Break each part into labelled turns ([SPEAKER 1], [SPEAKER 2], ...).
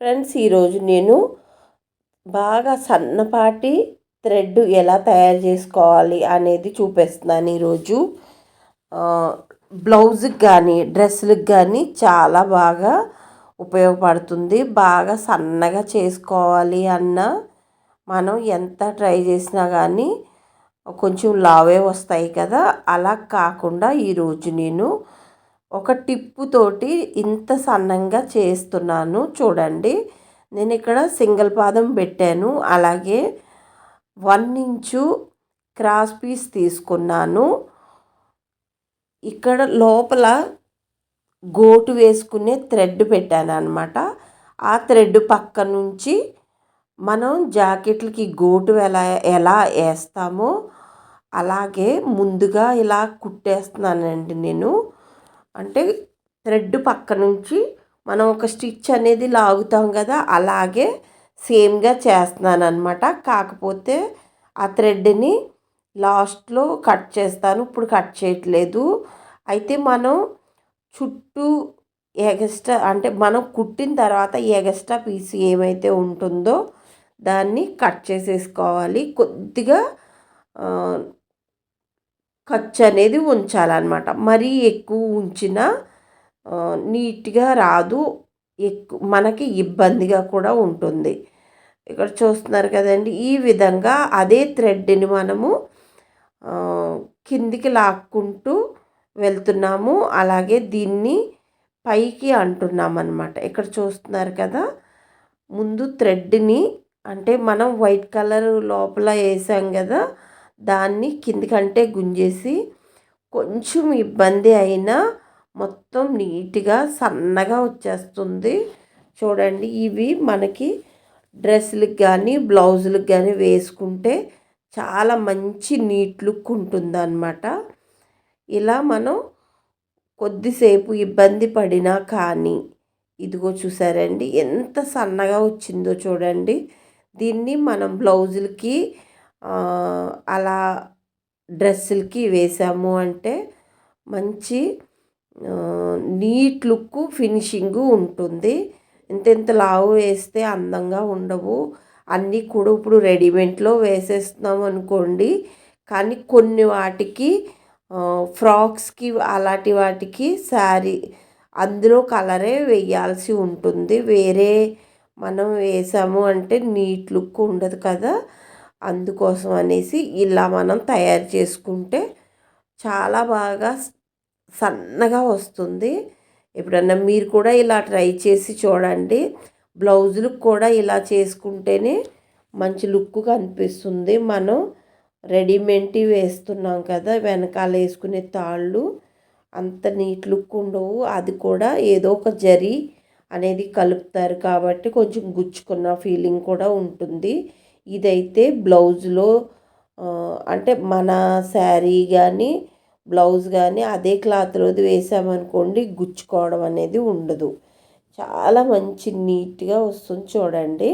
[SPEAKER 1] Friends ఈరోజు నేను బాగా సన్నపాటి థ్రెడ్ ఎలా తయారు చేసుకోవాలి అనేది చూపిస్తున్నాను ఈరోజు బ్లౌజ్కి కానీ డ్రెస్సులకు కానీ చాలా బాగా ఉపయోగపడుతుంది. బాగా సన్నగా చేసుకోవాలి అన్న మనం ఎంత ట్రై చేసినా కానీ కొంచెం లావే వస్తాయి కదా. అలా కాకుండా ఈరోజు నేను ఒక టిప్పు తోటి ఇంత సన్నంగా చేస్తున్నాను చూడండి. నేను ఇక్కడ సింగిల్ పాదం పెట్టాను. అలాగే వన్ ఇంచు క్రాస్ పీస్ తీసుకున్నాను. ఇక్కడ లోపల గోటు వేసుకునే థ్రెడ్ పెట్టాను అనమాట ఆ థ్రెడ్ పక్క నుంచి మనం జాకెట్లకి గోటు ఎలా ఎలా వేస్తామో అలాగే ముందుగా ఇలా కుట్టేస్తున్నానండి నేను. అంటే థ్రెడ్ పక్క నుంచి మనం ఒక స్టిచ్ అనేది లాగుతాం కదా అలాగే సేమ్గా చేస్తున్నాను అనమాట కాకపోతే ఆ థ్రెడ్ని లాస్ట్లో కట్ చేస్తాను ఇప్పుడు కట్ చేయట్లేదు. అయితే మనం చుట్టూ ఎగస్ట్రా అంటే మనం కుట్టిన తర్వాత ఎగస్ట్రా పీస్ ఏమైతే ఉంటుందో దాన్ని కట్ చేసేసుకోవాలి. కొద్దిగా ఖర్చు అనేది ఉంచాలన్నమాట. మరీ ఎక్కువ ఉంచినా నీట్గా రాదు. ఎక్కువ మనకి ఇబ్బందిగా కూడా ఉంటుంది. ఇక్కడ చూస్తున్నారు కదండి ఈ విధంగా అదే థ్రెడ్ని మనము కిందికి లాక్కుంటూ వెళ్తున్నాము. అలాగే దీన్ని పైకి అంటున్నాం అనమాట ఇక్కడ చూస్తున్నారు కదా ముందు థ్రెడ్ని అంటే మనం వైట్ కలర్ లోపల వేసాం కదా దాన్ని కిందికంటే గుంజేసి కొంచెం ఇబ్బంది అయినా మొత్తం నీట్గా సన్నగా వచ్చేస్తుంది. చూడండి ఇవి మనకి డ్రెస్సులకు కానీ బ్లౌజులకు కానీ వేసుకుంటే చాలా మంచి నీట్ లుక్ ఉంటుందన్నమాట. ఇలా మనం కొద్దిసేపు ఇబ్బంది పడినా కానీ ఇదిగో చూసారండి ఎంత సన్నగా వచ్చిందో చూడండి. దీన్ని మనం బ్లౌజులకి అలా డ్రెస్సులకి వేసాము అంటే మంచి నీట్ లుక్ ఫినిషింగ్ ఉంటుంది. ఇంత ఇంత లావు వేస్తే అందంగా ఉండవు. అన్నీ కూడా ఇప్పుడు రెడీమేడ్లో వేసేస్తున్నాం అనుకోండి. కానీ కొన్ని వాటికి ఫ్రాక్స్కి అలాంటి వాటికి శారీ అందులో కలరే వేయాల్సి ఉంటుంది. వేరే మనం వేసాము అంటే నీట్ లుక్ ఉండదు కదా. అందుకోసం అనేసి ఇలా మనం తయారు చేసుకుంటే చాలా బాగా సన్నగా వస్తుంది. ఎప్పుడన్నా మీరు కూడా ఇలా ట్రై చేసి చూడండి. బ్లౌజులకు కూడా ఇలా చేసుకుంటేనే మంచి లుక్ కనిపిస్తుంది. మనం రెడీమేడ్ వేస్తున్నాం కదా వెనకాల వేసుకునే తాళ్ళు. అంత నీట్ లుక్ ఉండవు. అది కూడా ఏదో ఒక జరి అనేది కలుపుతారు కాబట్టి కొంచెం గుచ్చుకున్న ఫీలింగ్ కూడా ఉంటుంది. ఇదైతే బ్లౌజ్లో అంటే మన శారీ కానీ బ్లౌజ్ కానీ అదే క్లాత్లోది వేసామనుకోండి గుచ్చుకోవడం అనేది ఉండదు. చాలా మంచి నీట్గా వస్తుంది చూడండి.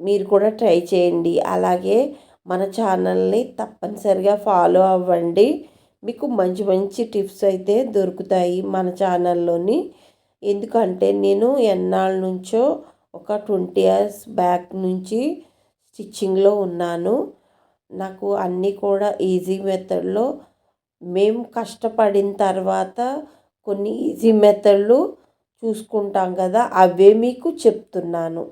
[SPEAKER 1] మీరు కూడా ట్రై చేయండి. అలాగే మన ఛానల్ని తప్పనిసరిగా ఫాలో అవ్వండి. మీకు మంచి మంచి టిప్స్ అయితే దొరుకుతాయి మన ఛానల్లోని. ఎందుకంటే నేను ఎన్నాళ్ళ నుంచో ఒక ట్వంటీ ఇయర్స్ బ్యాక్ నుంచి స్టిచ్చింగ్లో ఉన్నాను. నాకు అన్నీ కూడా ఈజీ మెథడ్లో. మేము కష్టపడిన తర్వాత కొన్ని ఈజీ మెథడ్లు చూసుకుంటాం కదా అవే మీకు చెప్తున్నాను.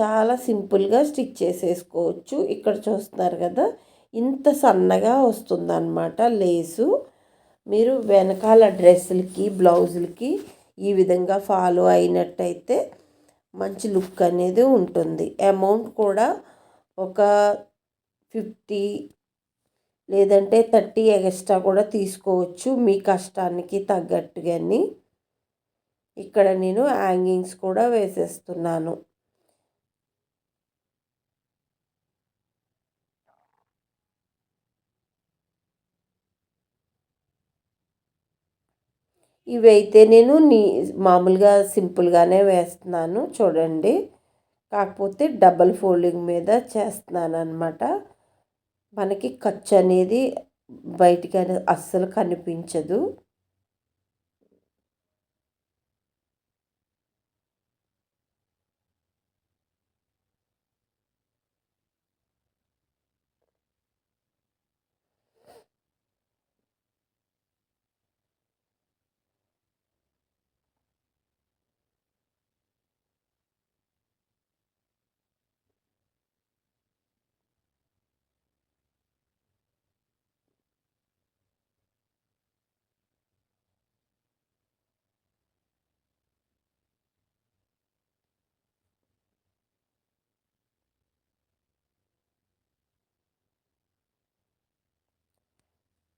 [SPEAKER 1] చాలా సింపుల్గా స్టిచ్ చేసేసుకోవచ్చు. ఇక్కడ చూస్తున్నారు కదా ఇంత సన్నగా వస్తుందన్నమాట లేసు. మీరు వెనకాల డ్రెస్సులకి బ్లౌజులకి ఈ విధంగా ఫాలో అయినట్టయితే మంచి లుక్ అనేది ఉంటుంది. అమౌంట్ కూడా ఒక ఫిఫ్టీ లేదంటే థర్టీ ఎక్స్ట్రా కూడా తీసుకోవచ్చు. మీ కష్టానికి తగ్గట్టుగాని. ఇక్కడ నేను హ్యాంగింగ్స్ కూడా వేసేస్తున్నాను. ఇవి అయితే నేను నీ మామూలుగా సింపుల్గానే వేస్తున్నాను చూడండి. కాకపోతే డబల్ ఫోల్డింగ్ మీద చేస్తున్నాను అనమాట మనకి ఖర్చు అనేది బయటికి అస్సలు కనిపించదు.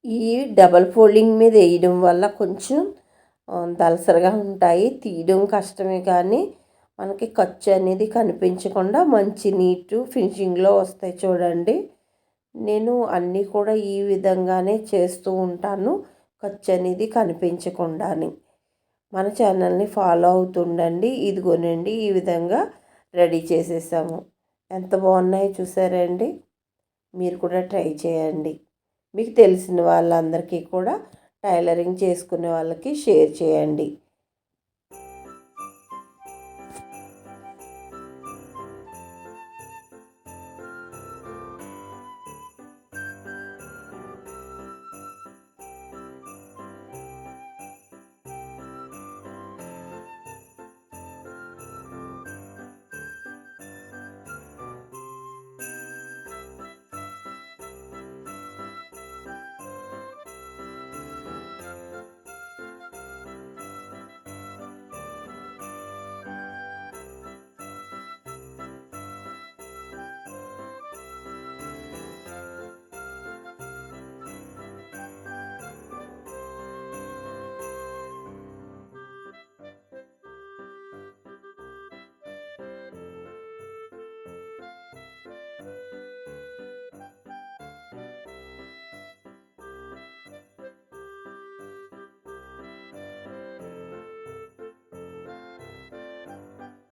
[SPEAKER 1] ఈ డబల్ ఫోల్డింగ్ మీద వేయడం వల్ల కొంచెం దలసరగా దలసరిగా ఉంటాయి. తీయడం కష్టమే కానీ మనకి ఖర్చు అనేది కనిపించకుండా మంచి నీట్ ఫినిషింగ్లో వస్తాయి చూడండి. నేను అన్నీ కూడా ఈ విధంగానే చేస్తూ ఉంటాను ఖర్చు అనేది కనిపించకుండాని. మన ఛానల్ని ఫాలో అవుతుండండి ఇదిగోనండి ఈ విధంగా రెడీ చేసేసాము. ఎంత బాగున్నాయో చూసారండి? మీరు కూడా ట్రై చేయండి. మీకు తెలిసిన వాళ్ళందరికీ కూడా టైలరింగ్ చేసుకునే వాళ్ళకి షేర్ చేయండి.